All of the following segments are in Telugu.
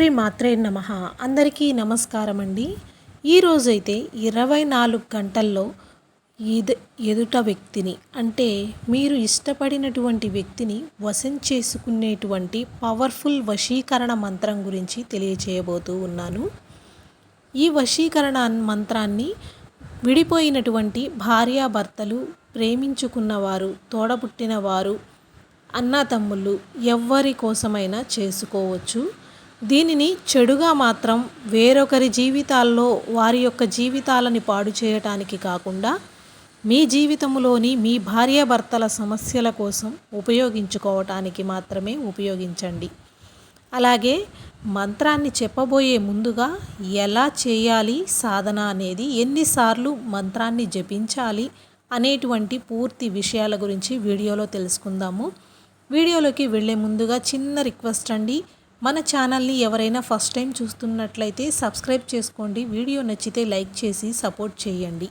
శ్రీ మాత్రే నమ. అందరికీ నమస్కారం అండి ఈరోజైతే ఇరవై నాలుగు గంటల్లో ఎదు ఎదుట వ్యక్తిని అంటే మీరు ఇష్టపడినటువంటి వ్యక్తిని వశం చేసుకునేటువంటి పవర్ఫుల్ వశీకరణ మంత్రం గురించి తెలియచేయబోతూ ఉన్నాను. ఈ వశీకరణ మంత్రాన్ని విడిపోయినటువంటి భార్యాభర్తలు ప్రేమించుకున్నవారు తోడబుట్టిన వారు అన్నతమ్ముళ్ళు ఎవ్వరి కోసమైనా చేసుకోవచ్చు. దీనిని చెడుగా మాత్రం వేరొకరి జీవితాల్లో వారి యొక్క జీవితాలని పాడు చేయటానికి కాకుండా మీ జీవితంలోని మీ భార్యాభర్తల సమస్యల కోసం ఉపయోగించుకోవటానికి మాత్రమే ఉపయోగించండి. అలాగే మంత్రాన్ని చెప్పబోయే ముందుగా ఎలా చేయాలి సాధన అనేది ఎన్నిసార్లు మంత్రాన్ని జపించాలి అనేటువంటి పూర్తి విషయాల గురించి వీడియోలో తెలుసుకుందాము. వీడియోలోకి వెళ్ళే ముందుగా చిన్న రిక్వెస్ట్ అండి. మన ఛానల్ని ఎవరైనా ఫస్ట్ టైం చూస్తున్నట్లయితే సబ్స్క్రైబ్ చేసుకోండి. వీడియో నచ్చితే లైక్ చేసి సపోర్ట్ చేయండి.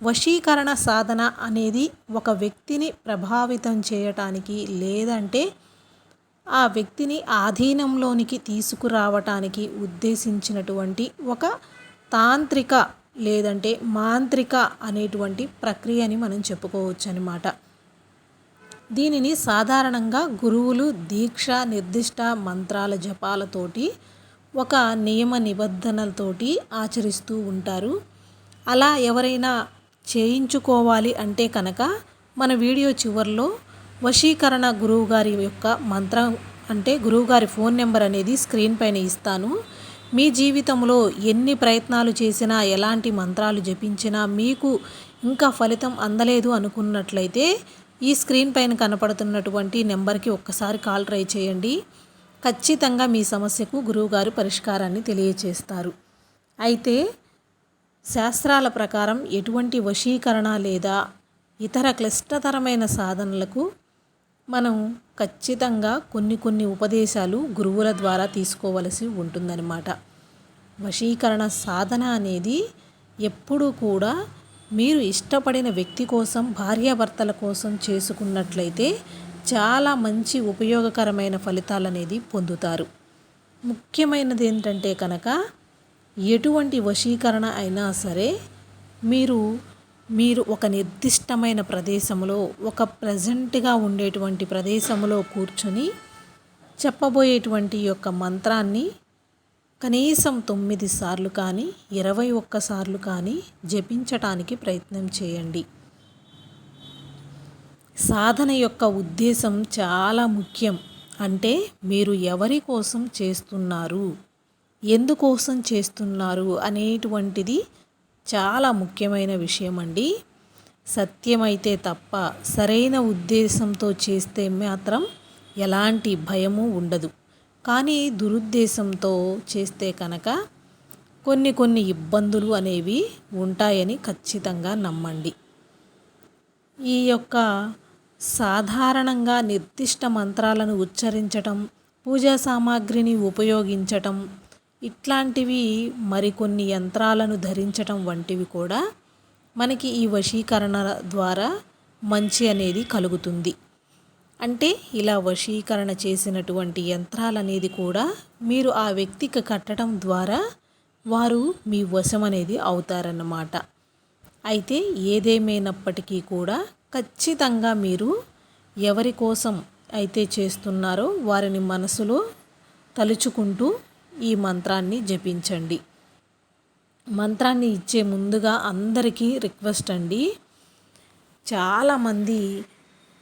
వశీకరణ సాధన అనేది ఒక వ్యక్తిని ప్రభావితం చేయటానికి లేదంటే ఆ వ్యక్తిని ఆధీనంలోనికి తీసుకురావటానికి ఉద్దేశించినటువంటి ఒక తాంత్రిక లేదంటే మాంత్రిక అనేటువంటి ప్రక్రియని మనం చెప్పుకోవచ్చు అనమాట దీనిని సాధారణంగా గురువులు దీక్ష నిర్దిష్ట మంత్రాల జపాలతోటి ఒక నియమ నిబంధనలతోటి ఆచరిస్తూ ఉంటారు. అలా ఎవరైనా చేయించుకోవాలి అంటే కనుక మన వీడియో చివరిలో వశీకరణ గురువుగారి యొక్క మంత్రం అంటే గురువుగారి ఫోన్ నెంబర్ అనేది స్క్రీన్ పైన ఇస్తాను. మీ జీవితంలో ఎన్ని ప్రయత్నాలు చేసినా ఎలాంటి మంత్రాలు జపించినా మీకు ఇంకా ఫలితం అందలేదు అనుకున్నట్లయితే ఈ స్క్రీన్ పైన కనపడుతున్నటువంటి నెంబర్కి ఒక్కసారి కాల్ ట్రై చేయండి. ఖచ్చితంగా మీ సమస్యకు గురువుగారు పరిష్కారాన్ని తెలియచేస్తారు. అయితే శాస్త్రాల ప్రకారం ఎటువంటి వశీకరణ లేదా ఇతర క్లిష్టతరమైన సాధనలకు మనం ఖచ్చితంగా కొన్ని కొన్ని ఉపదేశాలు గురువుల ద్వారా తీసుకోవలసి ఉంటుందన్నమాట. వశీకరణ సాధన అనేది ఎప్పుడూ కూడా మీరు ఇష్టపడిన వ్యక్తి కోసం భార్యాభర్తల కోసం చేసుకున్నట్లయితే చాలా మంచి ఉపయోగకరమైన ఫలితాలు అనేది పొందుతారు. ముఖ్యమైనది ఏంటంటే కనుక ఎటువంటి వశీకరణ అయినా సరే మీరు మీరు ఒక నిర్దిష్టమైన ప్రదేశంలో ఒక ప్రజెంట్గా ఉండేటువంటి ప్రదేశంలో కూర్చొని చెప్పబోయేటువంటి యొక్క మంత్రాన్ని కనీసం తొమ్మిది సార్లు కానీ ఇరవై ఒక్కసార్లు కానీ జపించటానికి ప్రయత్నం చేయండి. సాధన యొక్క ఉద్దేశం చాలా ముఖ్యం. అంటే మీరు ఎవరి కోసం చేస్తున్నారు? ఎందుకోసం చేస్తున్నారు? అనేటువంటిది చాలా ముఖ్యమైన విషయం అండి సత్యమైతే తప్ప సరైన ఉద్దేశంతో చేస్తే మాత్రం ఎలాంటి భయము ఉండదు. కానీ దురుద్దేశంతో చేస్తే కనుక కొన్ని కొన్ని ఇబ్బందులు అనేవి ఉంటాయని ఖచ్చితంగా నమ్మండి. ఈ యొక్క సాధారణంగా నిర్దిష్ట మంత్రాలను ఉచ్చరించటం పూజా సామాగ్రిని ఉపయోగించటం ఇట్లాంటివి మరికొన్ని యంత్రాలను ధరించటం వంటివి కూడా మనకి ఈ వశీకరణ ద్వారా మంచి అనేది కలుగుతుంది. అంటే ఇలా వశీకరణ చేసినటువంటి యంత్రాలనేది కూడా మీరు ఆ వ్యక్తికి కట్టడం ద్వారా వారు మీ వశం అనేది అవుతారన్నమాట. అయితే ఏదేమైనప్పటికీ కూడా ఖచ్చితంగా మీరు ఎవరి కోసం అయితే చేస్తున్నారో వారిని మనసులో తలుచుకుంటూ ఈ మంత్రాన్ని జపించండి. మంత్రాన్ని ఇచ్చే ముందుగా అందరికీ రిక్వెస్ట్ అండి. చాలామంది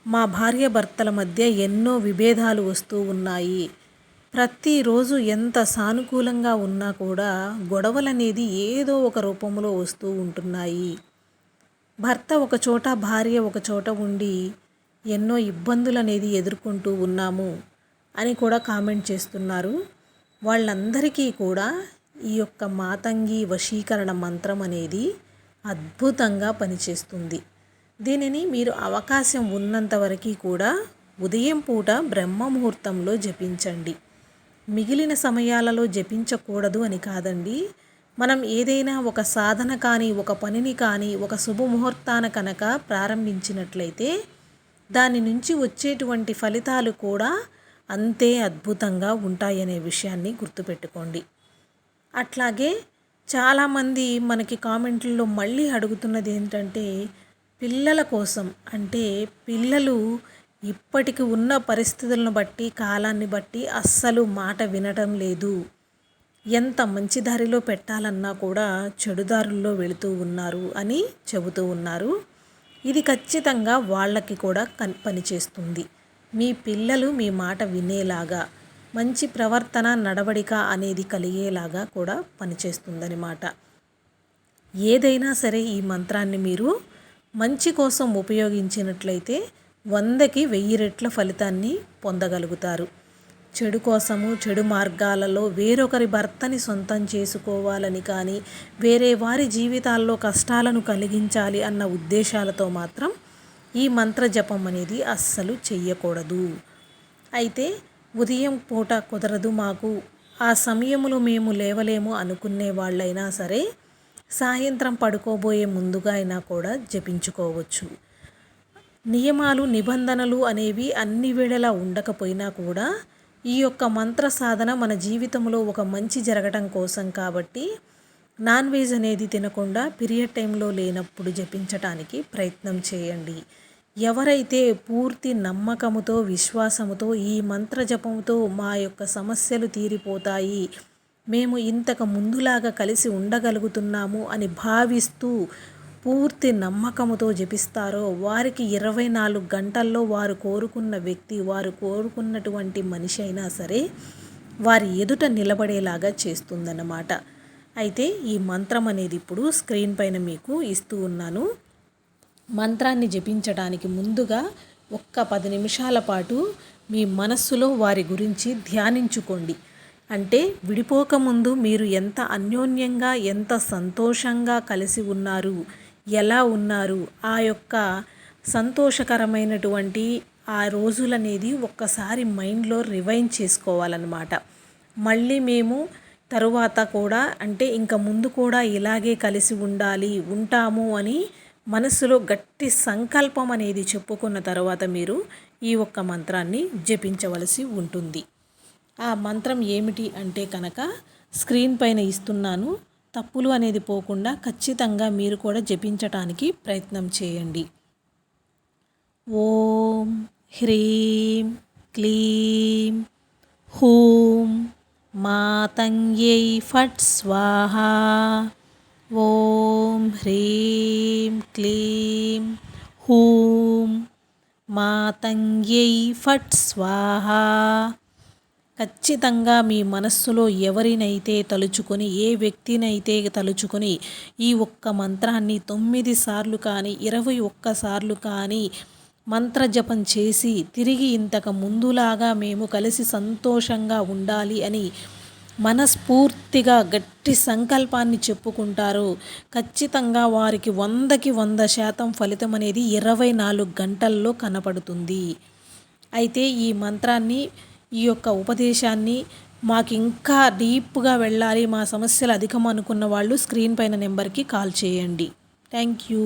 మా భార్య భర్తల మధ్య ఎన్నో విభేదాలు వస్తూ ఉన్నాయి. ప్రతిరోజు ఎంత సానుకూలంగా ఉన్నా కూడా గొడవలు అనేది ఏదో ఒక రూపంలో వస్తూ ఉంటున్నాయి. భర్త ఒక చోట భార్య ఒక చోట ఉండి ఎన్నో ఇబ్బందులు అనేది ఎదుర్కొంటూ ఉన్నాము అని కూడా కామెంట్ చేస్తున్నారు. వాళ్ళందరికీ కూడా ఈ యొక్క మాతంగి వశీకరణ మంత్రం అనేది అద్భుతంగా పనిచేస్తుంది. దీనిని మీరు అవకాశం ఉన్నంత వరకు కూడా ఉదయం పూట బ్రహ్మ ముహూర్తంలో జపించండి. మిగిలిన సమయాలలో జపించకూడదు అని కాదండి. మనం ఏదైనా ఒక సాధన కానీ ఒక పనిని కానీ ఒక శుభముహూర్తాన కనుక ప్రారంభించినట్లయితే దాని నుంచి వచ్చేటువంటి ఫలితాలు కూడా అంతే అద్భుతంగా ఉంటాయనే విషయాన్ని గుర్తుపెట్టుకోండి. అట్లాగే చాలామంది మనకి కామెంట్లలో మళ్ళీ అడుగుతున్నది ఏంటంటే పిల్లల కోసం. అంటే పిల్లలు ఇప్పటికి ఉన్న పరిస్థితులను బట్టి కాలాన్ని బట్టి అస్సలు మాట వినటం లేదు. ఎంత మంచి దారిలో పెట్టాలన్నా కూడా చెడుదారుల్లో వెళుతూ ఉన్నారు అని చెబుతూ ఉన్నారు. ఇది ఖచ్చితంగా వాళ్ళకి కూడా కన్ పనిచేస్తుంది. మీ పిల్లలు మీ మాట వినేలాగా మంచి ప్రవర్తన నడవడిక అనేది కలిగేలాగా కూడా పనిచేస్తుందన్నమాట. ఏదైనా సరే ఈ మంత్రాన్ని మీరు మంచి కోసం ఉపయోగించినట్లయితే వందకి వెయ్యి రెట్ల ఫలితాన్ని పొందగలుగుతారు. చెడు కోసము చెడు మార్గాలలో వేరొకరి భర్తని సొంతం చేసుకోవాలని కానీ వేరే వారి జీవితాల్లో కష్టాలను కలిగించాలి అన్న ఉద్దేశాలతో మాత్రం ఈ మంత్ర జపం అనేది అస్సలు చెయ్యకూడదు. అయితే ఉదయం పూట కుదరదు మాకు. ఆ సమయంలో మేము లేవలేము అనుకునే వాళ్ళైనా సరే సాయంత్రం పడుకోబోయే ముందుగా అయినా కూడా జపించుకోవచ్చు. నియమాలు నిబంధనలు అనేవి అన్ని వేళలా ఉండకపోయినా కూడా ఈ యొక్క మంత్ర సాధన మన జీవితంలో ఒక మంచి జరగటం కోసం కాబట్టి నాన్ వెజ్ అనేది తినకుండా పీరియడ్ టైంలో లేనప్పుడు జపించటానికి ప్రయత్నం చేయండి. ఎవరైతే పూర్తి నమ్మకముతో విశ్వాసముతో ఈ మంత్ర జపంతో మా యొక్క సమస్యలు తీరిపోతాయి మేము ఇంతకు ముందులాగా కలిసి ఉండగలుగుతున్నాము అని భావిస్తూ పూర్తి నమ్మకముతో జపిస్తారో వారికి ఇరవై నాలుగు గంటల్లో వారు కోరుకున్న వ్యక్తి వారు కోరుకున్నటువంటి మనిషి అయినా సరే వారి ఎదుట నిలబడేలాగా చేస్తుందన్నమాట. అయితే ఈ మంత్రం అనేది ఇప్పుడు స్క్రీన్ పైన మీకు ఇస్తూ ఉన్నాను. మంత్రాన్ని జపించడానికి ముందుగా ఒక్క పది నిమిషాల పాటు మీ మనస్సులో వారి గురించి ధ్యానించుకోండి. అంటే విడిపోకముందు మీరు ఎంత అన్యోన్యంగా ఎంత సంతోషంగా కలిసి ఉన్నారు ఎలా ఉన్నారు ఆ యొక్క సంతోషకరమైనటువంటి ఆ రోజులనేది ఒక్కసారి మైండ్లో రివైన్ చేసుకోవాలన్నమాట. మళ్ళీ మేము తరువాత కూడా అంటే ఇంకా ముందు కూడా ఇలాగే కలిసి ఉండాలి ఉంటాము అని మనసులో గట్టి సంకల్పం అనేది చెప్పుకున్న తర్వాత మీరు ఈ ఒక్క మంత్రాన్ని జపించవలసి ఉంటుంది. ఆ మంత్రం ఏమిటి అంటే కనుక స్క్రీన్ పైన ఇస్తున్నాను తప్పులు అనేది పోకుండా ఖచ్చితంగా మీరు కూడా జపించటానికి ప్రయత్నం చేయండి. ఓం హ్రీం క్లీం హూం మాతంగ్యై ఫట్ స్వాహా. ఓం హ్రీం క్లీం హూం మాతంగ్యై ఫట్ స్వాహ. ఖచ్చితంగా మీ మనస్సులో ఎవరినైతే తలుచుకొని ఏ వ్యక్తినైతే తలుచుకొని ఈ ఒక్క మంత్రాన్ని తొమ్మిది సార్లు కానీ ఇరవై ఒక్కసార్లు కానీ మంత్రజపం చేసి తిరిగి ఇంతకు ముందులాగా మేము కలిసి సంతోషంగా ఉండాలి అని మనస్ఫూర్తిగా గట్టి సంకల్పాన్ని చెప్పుకుంటారు. ఖచ్చితంగా వారికి వందకి వంద శాతం ఫలితం అనేది ఇరవై నాలుగు గంటల్లో కనపడుతుంది. అయితే ఈ మంత్రాన్ని ఈ యొక్క ఉపదేశాన్ని మాకు ఇంకా డీప్గా వెళ్ళాలి మా సమస్యలు అధికం అనుకున్న వాళ్ళు స్క్రీన్ పైన నెంబర్కి కాల్ చేయండి. Thank you